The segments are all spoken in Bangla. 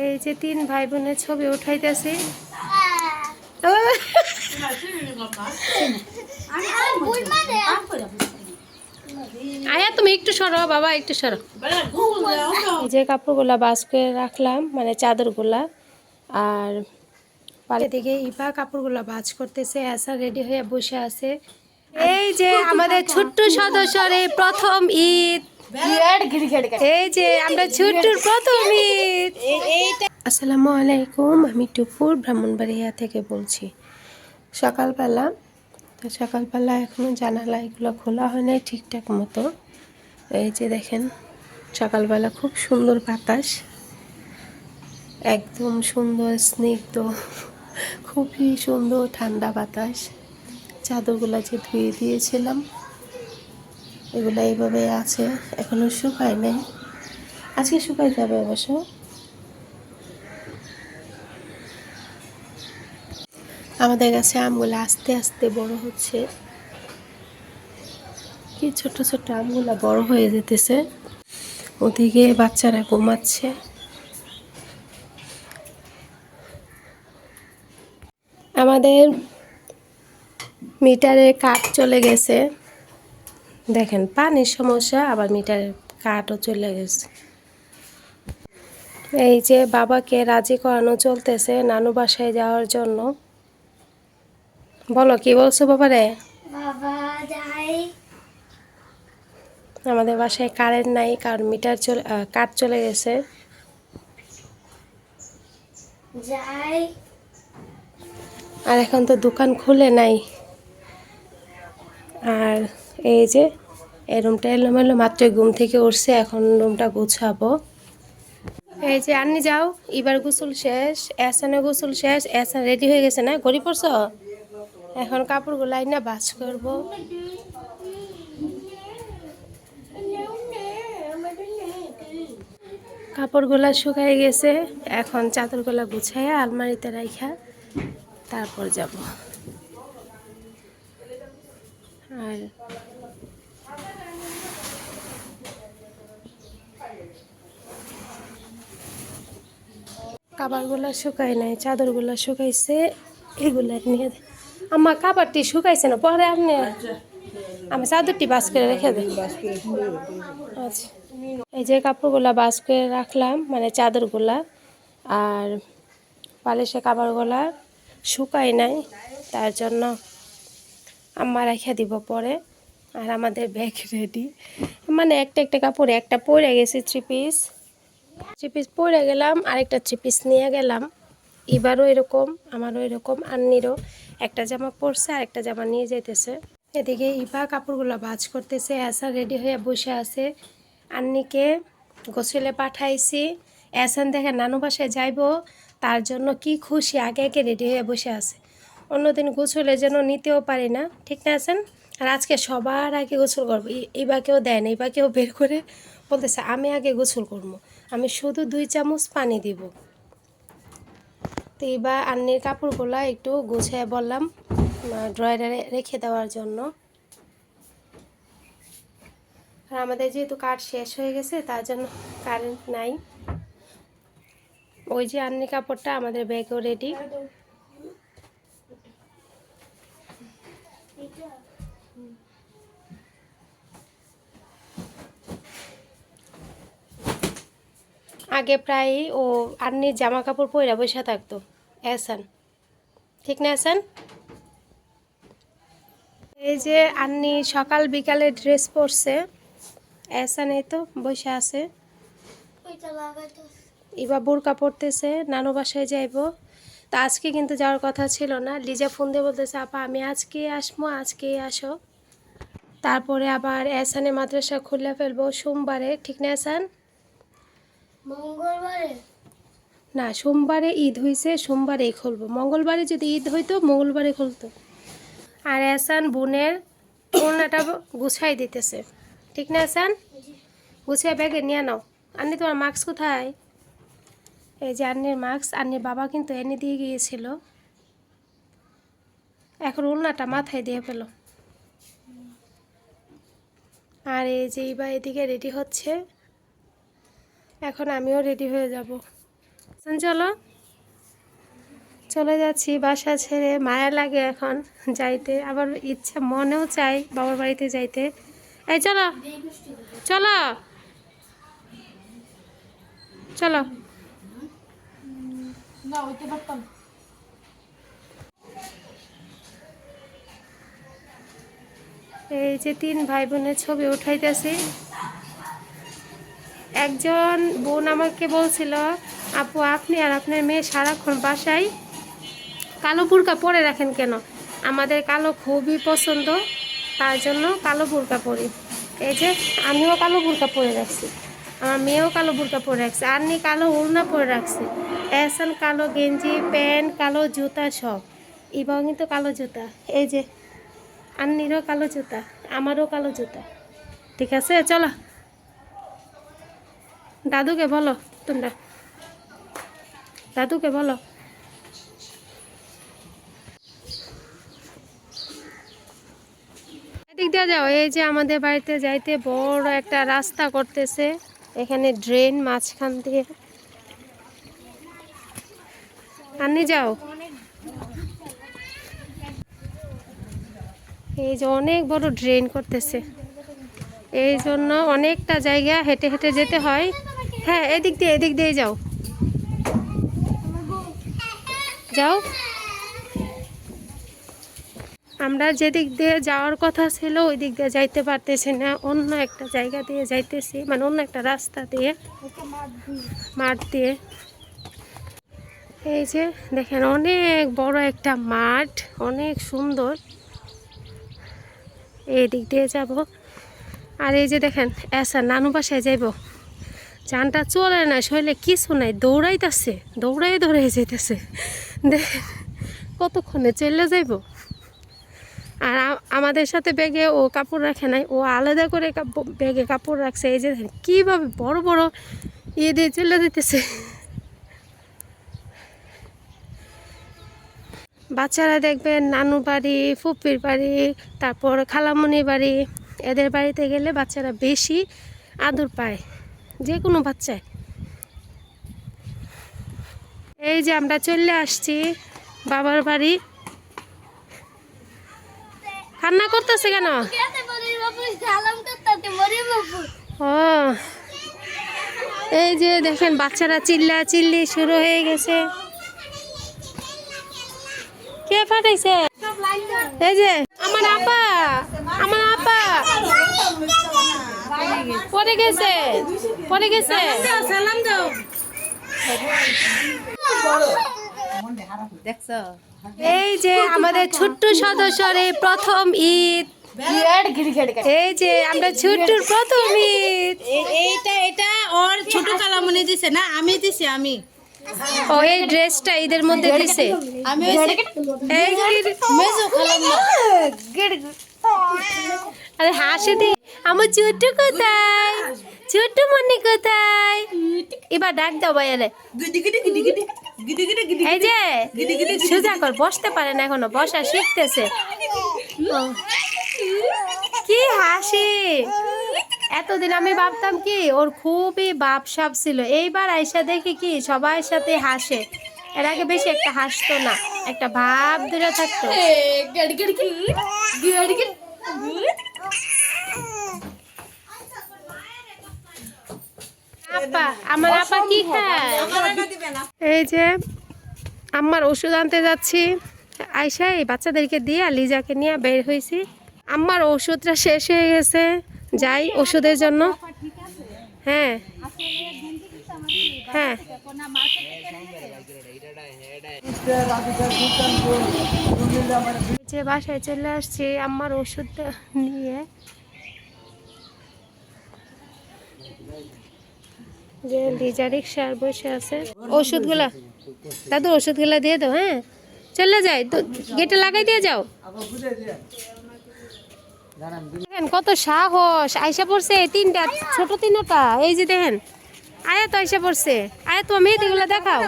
এই যে তিন ভাই বোনের ছবি উঠাইতেছি। আয়া, তুমি একটু সরো, বাবা, একটু সরো। যে কাপড়গুলা বাস করে রাখলাম মানে চাদরগুলা। আর পালে দিকে ইভা কাপড়গুলা বাজ করতেছে আসা রেডি হয়ে বসে আছে। এই যে আমাদের ছোট্ট সদস্যর প্রথম ঈদ। এই যে আমরা ছোট্টর প্রথম আসসালামু আলাইকুম আমি টুপুর ব্রাহ্মণবাড়িয়া থেকে বলছি। সকালবেলা তো সকালবেলা এখনও জানালা এগুলো খোলা হয় নাই ঠিকঠাক মতো। এই যে দেখেন সকালবেলা খুব সুন্দর বাতাস। একদম সুন্দর স্নিগ্ধ খুবই সুন্দর ঠান্ডা বাতাস। চাদরগুলো যে ধুয়ে দিয়েছিলাম। এগুলো এইভাবে আছে, এখনও শুকায় নাই। আজকে শুকাই যাবে অবশ্য। আমাদের কাছে আমগুলো আস্তে আস্তে বড় হচ্ছে। কি ছোট ছোট আমগুলো বড় হয়ে যেতেছে। ওদিকে বাচ্চারা ঘুমাচ্ছে। আমাদের মিটারে কাঠ চলে গেছে। দেখেন পানির সমস্যা আবার মিটার কাঠও চলে গেছে। এই যে বাবাকে রাজি করানো চলতেছে নানু বাসায় যাওয়ার জন্য। বলো কি বলছো বাবারে? আমাদের বাসায় কারেন্ট নাই কারণ মিটার চলে কাঠ চলে গেছে। আর এখন তো দোকান খুলে নাই। আর এই যে, এই রুমটা এলোমেলো মাত্র ঘুম থেকে উঠছে, এখন রুমটা গুছাবো। এই যে, আন্নি যাও, এবার গোসল শেষ এসানে গোসল শেষ, এসান রেডি হয়ে গেছে না? ঘড়ি পড়ছ এখন কাপড়গুলো না বাস করব। কাপড়গুলা শুকাই গেছে, এখন চাদরগুলা গুছাইয়া আলমারিতে রাখা তারপর যাব। আর কাবারগুলা শুকাই নাই, চাদরগুলা শুকাইছে, এগুলা নিয়ে। আমার কাবারটি শুকাইছে না, পরে আপনি আমি চাদরটি বাস করে রেখে দেয় আচ্ছা এই যে কাপড়গুলা বাস করে রাখলাম মানে চাদরগুলা, আর বালিশে কাপড়গুলা শুকাই নাই, তার জন্য আম্মা রেখে দিব পরে, আর আমাদের ব্যাগ রেডি মানে একটা একটা কাপড়, একটা পরে গেছে থ্রি পিস থ্রি পিস পরে গেলাম, আরেকটা থ্রি পিস নিয়ে গেলাম। এবারও এরকম, আমারও এরকম, আন্নিরও। একটা জামা পরছে আর একটা জামা নিয়ে যাইতেছে। এদিকে ইভা কাপড়গুলো বাজ করতেছে এসা রেডি হয়ে বসে আছে। আন্নিকে গোসলে পাঠাইছি। এসান দেখে নানু বাসায় যাইব, তার জন্য কি খুশি, আগে আগে রেডি হয়ে বসে আছে। অন্যদিন গোসলে যেন নিতেও পারি না, ঠিক না আছেন আর আজকে সবার আগে গোসল করব। ইবাকেও দেয় না ইবাকেও বের করে বলতেছে, আমি আগে গোসল করব, আমি শুধু দুই চামচ পানি দিব। তো এবার আন্নির কাপড়গুলো একটু গুছিয়ে বললাম ড্রয়ারে রেখে দেওয়ার জন্য। আর আমাদের যেহেতু কাঠ শেষ হয়ে গেছে, তার জন্য কারেন্ট নাই। ওই যে আন্নি কাপড়টা আমাদের ব্যাগও রেডি আগে প্রায় ও আন্নির জামা কাপড় পরে বসে থাকতো। এসান ঠিক না এসান এই যে আন্নি সকাল বিকালে ড্রেস পরছে এসান এই তো বসে আছে। এবার বোরকা পড়তেছে নানু বাসায় যাইব। তা আজকে কিন্তু যাওয়ার কথা ছিল না। লিজা ফোন দিয়ে বলতেছে, আপা, আমি আজকে আসব আজকেই আসো। তারপরে আবার এসানে মাদ্রাসা খুলে ফেলব সোমবারে। ঠিক না এসান মঙ্গলবারে? না, সোমবারে ঈদ হয়েছে সোমবারেই খুলবো মঙ্গলবারে যদি ঈদ হইতো, মঙ্গলবারে খুলতো আর এসান বোনের ওড়নাটা গুছাই দিতেছে। ঠিক না এসান গুছিয়ে ব্যাগে নিয়ে নাও। আন্নি, তোমার মাস্ক কোথায়? এই যে আন্নির মাস্ক, আন্নির বাবা কিন্তু এনে দিয়ে গিয়েছিল। এখন ওড়নাটা মাথায় দিয়ে পেল আর এই যে ইবা এদিকে রেডি হচ্ছে। এখন আমিও রেডি হয়ে যাব। চলো চলে যাচ্ছি বাসা ছেড়ে, মায়া লাগে এখন যাইতে। আবার ইচ্ছা মনেও চাই বাবার বাড়িতে যাইতে। এই চলো চলো চলো। এই যে তিন ভাই বোনের ছবি উঠাইতেছি। একজন বোন আমাকে বলছিল, আপু, আপনি আর আপনার মেয়ে সারাক্ষণ বাসায় কালো বুরকা পরে রাখেন কেন? আমাদের কালো খুবই পছন্দ, তার জন্য কালো বুরকা পরি। এই যে, আমিও কালো বুরকা পরে রাখছি, আমার মেয়েও কালো বুরকা পরে রাখছে আর নি কালো উড়না পরে রাখছে। এহসান কালো গেঞ্জি, প্যান্ট, কালো জুতা সব। ইবাও কিন্তু কালো জুতা। এই যে, আন্নিরও কালো জুতা, আমারও কালো জুতা। ঠিক আছে? চলো। দাদুকে বলো, তোমরা। দাদুকে বলো। এদিক দিয়ে যাও, এই যে আমাদের বাড়িতে যাইতে বড় একটা রাস্তা করতেছে, এখানে ড্রেন মাঝখান দিয়ে। আনি যাও। এই যে অনেক বড় ড্রেন করতেছে। এই জন্য অনেকটা জায়গা হেঁটে হেঁটে যেতে হয়। হ্যাঁ এদিক দিয়ে এদিক দিয়ে যাও। যাও। আমরা যেদিক দিয়ে যাওয়ার কথা ছিল ওই দিক দিয়ে যাইতে পারতেছি না। অন্য একটা জায়গা দিয়ে যাইতেছি মানে অন্য একটা রাস্তা দিয়ে, মাঠ দিয়ে। এই যে, দেখেন, অনেক বড় একটা মাঠ, অনেক সুন্দর। এই দিক দিয়ে যাব। আর এই যে, দেখেন, এসা নানু বাসায় যাইব। চানটা চলে না, শরীরে কিছু নাই, দৌড়াইতেছে দৌড়াই দৌড়াই যাইতেছে। দেখেন কতক্ষণে চলে যাইব? আর আমাদের সাথে ব্যাগে ও কাপড় রাখে নাই, ও আলাদা করে ব্যাগে কাপড় রাখছে, এই যে কীভাবে বড় বড় ইয়ে দিয়ে চলে যেতেছে বাচ্চারা দেখবেন নানু বাড়ি, ফুপির বাড়ি, তারপর খালামণি বাড়ি, এদের বাড়িতে গেলে বাচ্চারা বেশি আদর পায়। যে কোনো বাচ্চায় এই যে আমরা চলে আসছি বাবার বাড়ি। কান্না করতেছে কেন? ও। এই যে দেখেন বাচ্চারা চিল্লা চিল্লি শুরু হয়ে গেছে। কে ফাটাইছে এই যে, আমার আপা আমার আপা। পড়ে গেছে। পড়ে গেছে। সালাম দাও দেখছ? এই যে আমাদের ছোট্ট সদস্যর এই প্রথম ঈদ। এই যে আমরা ছোট্টর প্রথম ঈদ। এইটা এটা ওর ছোট কালামনে দিছে না? আমি দিছি আমি। ও এই ড্রেসটা ঈদের মধ্যে দিছে। আমি এই মেজো কালামনা। আরে হাসি আমার ছোট্ট কোথায়? ছোট্ট মনি কোথায়? এবার ডাক দাও বাইরে এই যে, সোজা কর, বসতে পারে না এখনও, বসা শিখতেছে। কি হাসি। এতদিন আমি ভাবতাম কি, ওর খুবই বাপ সাপ ছিল। এইবার আইসা দেখি কি, সবার সাথে হাসে। এর আগে বেশি একটা হাসতো না, একটা ভাব দূরে থাকতো। আমার আপা কি খায়? এই যে আমার ওষুধ আনতে যাচ্ছি। আইসা এই বাচ্চাদেরকে দিয়ে লিজাকে নিয়ে বের হয়েছি। আমার ওষুধটা শেষ হয়ে গেছে। যাই ওষুধের জন্য। হ্যাঁ। হ্যাঁ। যে বাসায় চলে আসছি আমার ওষুধটা নিয়ে। যে লিজা রিক্সার বসে আছে। ওষুধগুলা। দাদু ওষুধগুলা দিয়ে দাও হ্যাঁ? চলে যায় তো গেটে লাগাই দিয়ে যাও। দেখেন কত সাহস। আইসা পড়ছে তিনটা ছোট তিনটা। এই যে দেখেন আয়া তো আইসা পড়ছে। আয়া তো মেয়েদিগুলো দেখাও।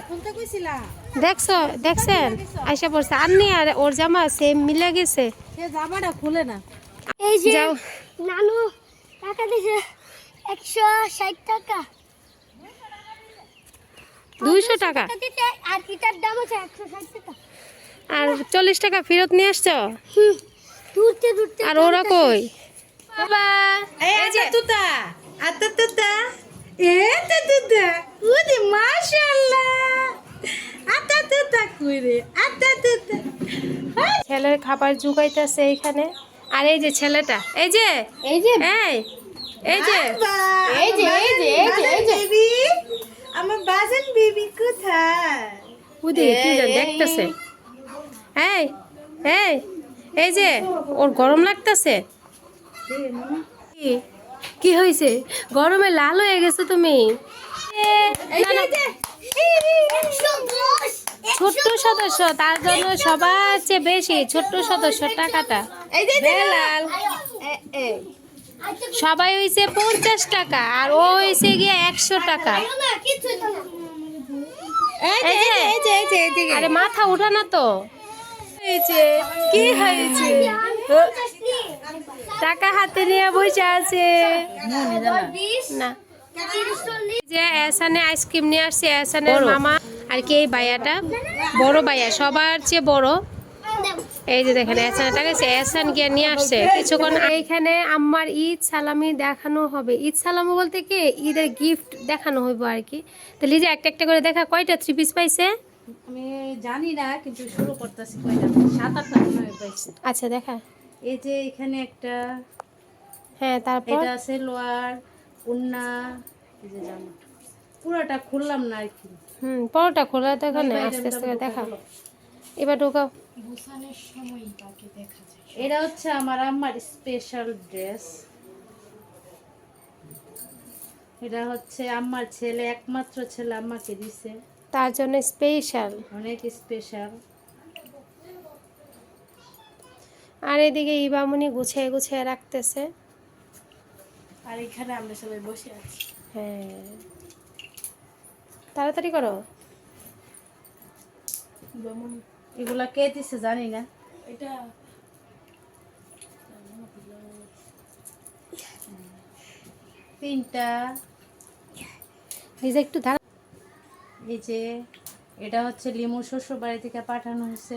দেখছ দেখছেন? আইসা পড়ছে। আন্নি আর ওর জামা সেম মিলে গেছে। জামাটা খুলে না। এই যে যাও। নানু টাকা দিছে। একশো ষাট টাকা। দুইশো টাকা। আর চল্লিশ টাকা ফেরত নিয়ে আসছো? আর ওরা কই? বাবা। এই যে। তুতা আতা তুতা এ তুতা উদি মাশাআল্লাহ। আতা তুতা কইরে আতা তুতা ছেলের খাবার জুগাইতেছে এইখানে। আর এই যে ছেলেটা এই যে। এই যে। এই এই যে। এই যে এই যে এই যে এই যে। বেবি আমার বাজান বেবি কোথায় উদি কি যেন দেখতেছে এই এই এই যে ওর গরম লাগতেছে কি কি হয়েছে গরমে লাল হয়ে গেছো তুমি ছোট্ট সদস্য তার জন্য সবার চেয়ে বেশি ছোট্ট সদস্য টাকাটা এই যে বেলাল সবাই হয়েছে পঞ্চাশ টাকা আর ও হয়েছে গিয়ে একশো টাকা। আরে মাথা উঠা না তো। হয়েছে কি হয়েছে? টাকা হাতে নিয়ে বসে আছে। না। যে এসানে আইসক্রিম নিয়ে আসছে এসানের মামা আর কি এই ভাইয়াটা? বড় ভাইয়া সবার চেয়ে বড়। এই যে দেখেন এসানে টাকা আছে এসান গিয়ে নিয়ে আসছে। কিছুক্ষণ এইখানে আমার ঈদ সালামি দেখানো হবে। ঈদ সালামি বলতে কি? ঈদের গিফট দেখানো হইব আর কি। তো লিজা একটা একটা করে দেখা কয়টা থ্রি পিস পাইছে? আমি জানি না কিন্তু শুরু করতেছি কয়টা? সাত আটটা মনে পাইছি। আচ্ছা দেখা। এই যে এখানে একটা হ্যাঁ তারপর? এটা আছে লোয়ার উন্না এই যে জামা। পুরাটা খুললাম না আর কি। হুম পরোটা খোলা দেখা না আস্তে আস্তে দেখা। এবার ঢোকাও। এটা হচ্ছে আমার আম্মার স্পেশাল ড্রেস এটা হচ্ছে আম্মার ছেলে একমাত্র ছেলে আম্মাকে দিছে। তার জন্য স্পেশাল অনেক স্পেশাল আর এদিকে ইবামনি গুছিয়ে গুছিয়ে রাখতেছে। আর এখানে আমরা সবাই বসে আছি। হ্যাঁ। তাড়াতাড়ি করো। এগুলা কে দিছে জানি না। এটা তিনটা। লিজা একটু দাঁড়া এই যে এটা হচ্ছে লিমু শ্বশুর বাড়ি থেকে পাঠানো হয়েছে।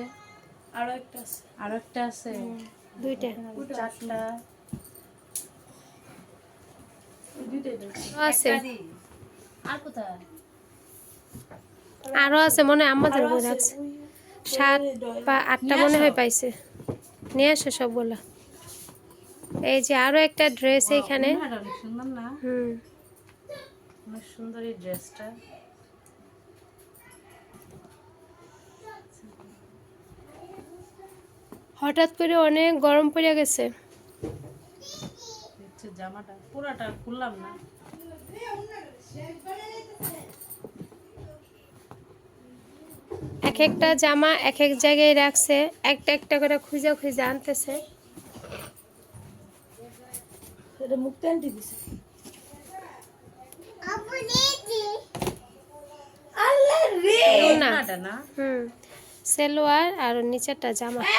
আরও একটা আছে। আর একটা আছে। দুইটা। চারটা। আছে। আর কোথায়? আরও আছে মনে হয় আমাদের উপর আছে। সাত বা আটটা মনে হয় পাইছে। নিয়ে আসো সবগুলা। এই যে আরও একটা ড্রেস এখানে হুম। সুন্দর এই ড্রেসটা হঠাৎ করে অনেক গরম পড়ে গেছে। জামাটা পুরাটা খুললাম না। এক একটা জামা এক এক জায়গায় রাখছে একটা একটা করে খুঁজে খুঁজে আনতেছে। না ওড়নাটা না। হুম সেলোয়ার আর নিচেরটা জামা।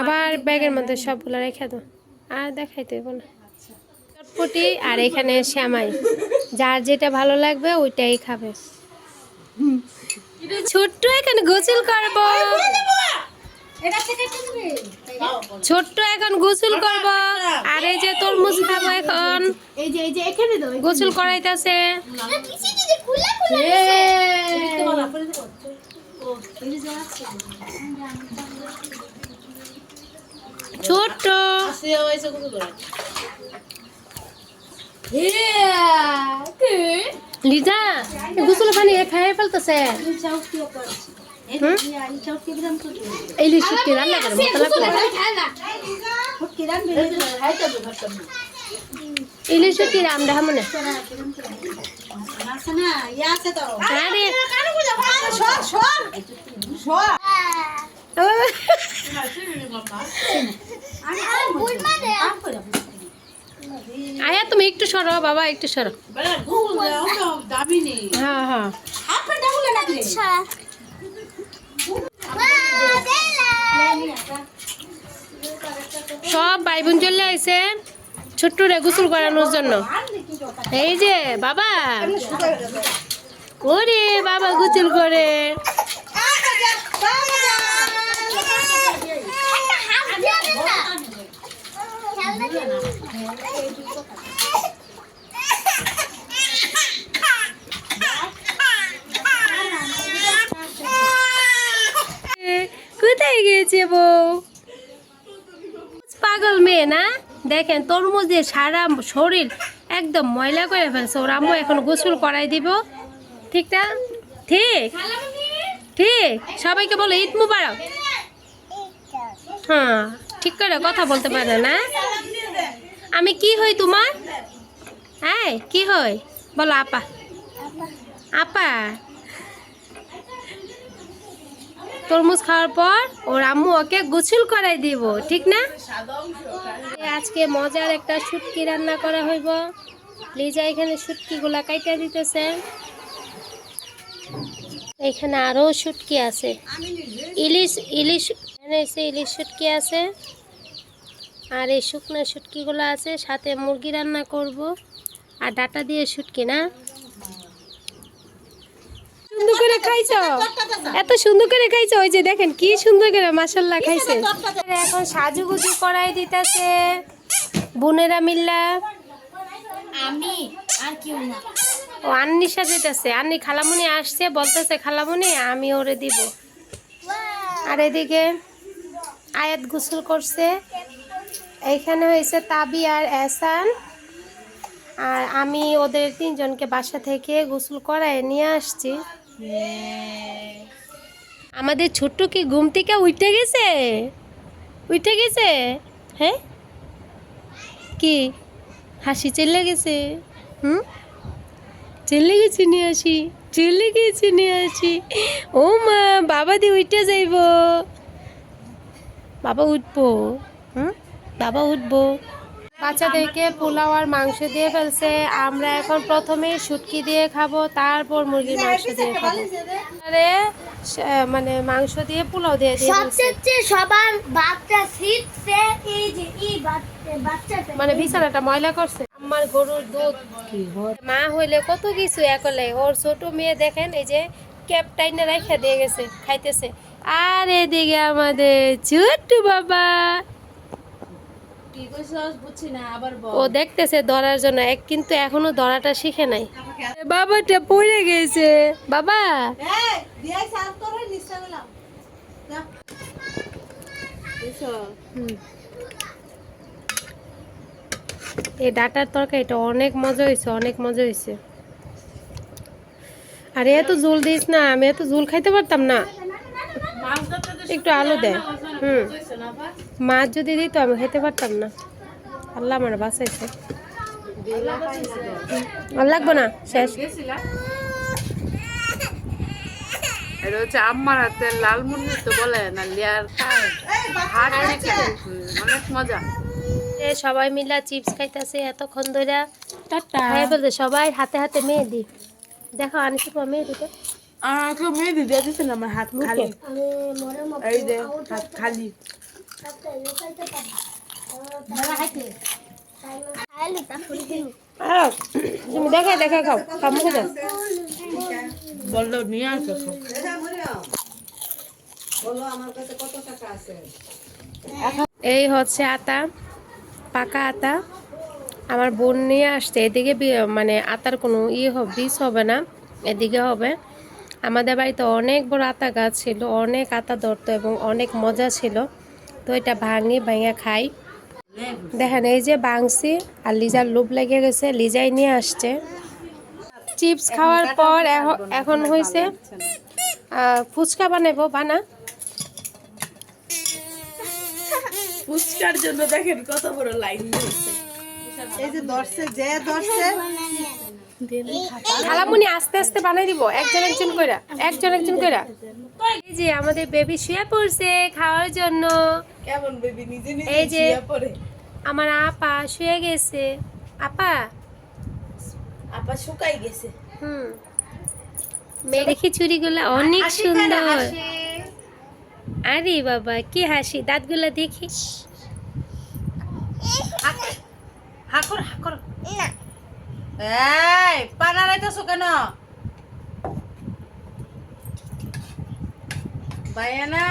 আবার ব্যাগের মধ্যে সবগুলো রেখে দাও আর দেখাইতে হইব না চটপটি আর এখানে শ্যামাই যার যেটা ভালো লাগবে ওইটাই খাবে ছোট্ট এখানে গোসল করব ছোট্ট এখন গোসল করব আর এই যে তরমুজ খাব এখন এই যে এই যে এখানে দাও গোসল করাইতেছে খুলে খুলে ছোট্ট। লিজা গোসল পানি খাই ফেলতেছে? এই রান্না করে মনে আরে। আয়া, তুমি একটু সরো, বাবা, একটু সরো। হ্যাঁ হ্যাঁ। সব ভাই বোন চলে আইসে ছোট্ট রে গুসল করানোর জন্য। এই যে, বাবা। ওরে, বাবা, গোসল করে। কোথায় গিয়েছে বউ? পাগল মেয়ে না? দেখেন, তরমুজ দিয়ে সারা শরীর একদম ময়লা করে ফেলছে। ওর আম্মু এখন গোসল করাই দিব। ঠিক না? ঠিক? ঠিক? সবাইকে বলো, ঈদ মুবারক। হ্যাঁ ঠিক করে কথা বলতে পারে না? আমি কি হই তোমার? হ্যাঁ কি হই? বলো, আপা। আপা। তরমুজ খাওয়ার পর ওর আম্মু ওকে গোসল করাই দিব, ঠিক না? আজকে মজার একটা শুটকি রান্না করা হইব। লিজা এখানে শুটকি গুলা কাইটা দিতেছে। এখানে আরও শুটকি আছে। ইলিশ ইলিশ, এখানে ইলিশ শুটকি আছে। আর এই শুকনো শুটকিগুলো আছে সাথে মুরগি রান্না করব। আর ডাটা দিয়ে শুটকি না? সুন্দর করে খাইছো? এত সুন্দর করে খাইছো? ওই যে দেখেন কি সুন্দর করে মাসাল্লাহ খাইছে। এখন সাজুগুজু করাই দিতেছে বোনেরা মিল্লা। আমি আর কেউ না। ও আন্নি সাজাইতেছে আন্নি খালামুনি আসছে বলতেছে খালামুনি আমি ওরে দিব। আর এদিকে আয়াত গোসল করছে। এইখানে হয়েছে তাবি আর এসান। আর আমি ওদের তিনজনকে বাসা থেকে গোসল করায় নিয়ে আসছি। আমাদের ছোট্ট কি ঘুম থেকে উঠে গেছে? উঠে গেছে? হ্যাঁ? কি? হাসি চলে গেছে? হুম? চলে গেছি নিয়ে আসি চলে গেছি নিয়ে আসি ও মা, বাবা দিয়ে উঠে যাইব। বাবা উঠবো। বাবা উঠবো। বাচ্চাদেরকে পোলাও আর মাংস দিয়ে ফেলছে। আমরা এখন প্রথমে শুটকি দিয়ে খাব তারপর মুরগির মাংস দিয়ে খাব। আরে মানে মাংস দিয়ে পোলাও দিয়ে দিয়ে সবচেয়ে সবার বাচ্চা শীতছে এই যে এই বাচ্চা মানে বিছানাটা ময়লা করছে। আমার গরুর দুধ। মা হইলে কত কিছু একলে। ওর ছোট মেয়ে দেখেন এই যে ক্যাপ টাইনে রেখে দিয়ে গেছে খাইতেছে। আর এদিকে আমাদের ছোট্ট বাবা। ও দেখতেছে ধরার জন্য এক কিন্তু এখনও ধরাটা শিখে নাই। বাবাটা পড়ে গেছে। বাবা! এই ডাটার তরকারিটা অনেক মজা হয়েছে অনেক মজা হয়েছে আরে এত ঝোল দিস না আমি এত ঝোল খাইতে পারতাম না। একটু আলু দে। হুম। মাছ যদি দিত আমি খেতে পারতাম না। আল্লাহ আমার বাঁচাইছে। আর লাগবো না? শেষ। এটা হচ্ছে আম্মার হাতে লাল মুরগি তো বলে না লিয়ার হুম, অনেক মজা। এ সবাই মিলা চিপস খাইতেছে এতক্ষণ ধরে সবাই হাতে হাতে মেহেদি দেখো আনিস মেহেদি আমার হাত খালি এই যে হাত খালি তুমি খাও বলল নিয়ে আসো এই হচ্ছে আতা পাকা আতা। আমার বোন নিয়ে আসছে। এদিকে মানে আতার কোনো ইয়ে হবে বীজ হবে না। এদিকে হবে। আমাদের বাড়িতে অনেক বড় আতা গাছ ছিল অনেক আতা ধরতো এবং অনেক মজা ছিল। তো এটা ভাঙি ভাঙা খাই। দেখেন এই যে বাংসি আর লিজার লোভ লেগে গেছে লিজাই নিয়ে আসছে। চিপস খাওয়ার পর এখন হয়েছে ফুচকা বানাবো বানা। ফুচকার জন্য দেখেন কত বড় লাইন এই যে দর্শে যে দর্শে খালামুনি আস্তে আস্তে বানাই দিব একজন একজন কইরা একজন একজন কইরা। এই যে আমাদের বেবি শুয়ে পড়ছে খাওয়ার জন্য। কেমন বেবি নিজে নিজে এই যে শুয়ে পড়ে। আমার আপা শুয়ে গেছে। আপা? আপা শুকাই গেছে। হুম। মেরে খিচুড়িগুলো অনেক সুন্দর। আরে বাবা কি হাসি। দাঁতগুলো হাক- হাকর হাকর। না। এই পানা রাইতেছো কেন? বায়ানা